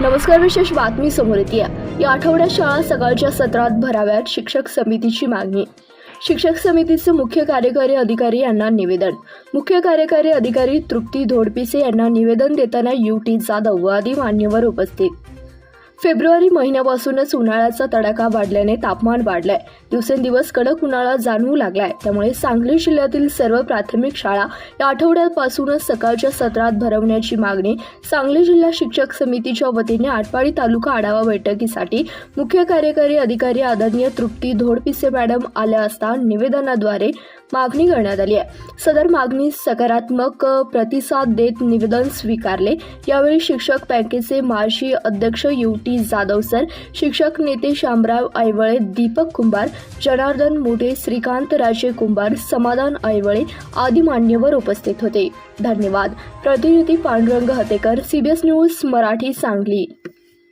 नमस्कार विशेष बातमी समोर येते. या आठवड्यात शाळा सकाळच्या सत्रात भराव्यात शिक्षक समितीची मागणी. शिक्षक समितीचे मुख्य कार्यकारी अधिकारी यांना निवेदन. मुख्य कार्यकारी अधिकारी तृप्ती धोडपिसे यांना निवेदन देताना यू टी जाधव आदी मान्यवर उपस्थित. फेब्रुवारी महिन्यापासूनच उन्हाळ्याचा तडाखा वाढल्याने तापमान वाढलंय. दिवसेंदिवस कडक उन्हाळा जाणवू लागलाय. त्यामुळे सांगली जिल्ह्यातील सर्व प्राथमिक शाळा या आठवड्यापासूनच सकाळच्या सत्रात भरवण्याची मागणी सांगली जिल्हा शिक्षक समितीच्या वतीने आटपाडी तालुका आढावा बैठकीसाठी मुख्य कार्यकारी अधिकारी आदरणीय तृप्ती धोडपिसे मॅडम आल्या असता निवेदनाद्वारे मागणी करण्यात आली आहे. सदर मागणी सकारात्मक प्रतिसाद देत निवेदन स्वीकारले. यावेळी शिक्षक बँकेचे माजी अध्यक्ष यू. टी. जाधव सर शिक्षक नेते शामराव ऐवळे दीपक कुंभार जनार्दन मोठे श्रीकांत राजे कुंभार समाधान ऐवळे आदी मान्यवर उपस्थित होते. धन्यवाद. प्रतिनिधी पांडुरंग हतेकर सीबीएस न्यूज मराठी सांगली.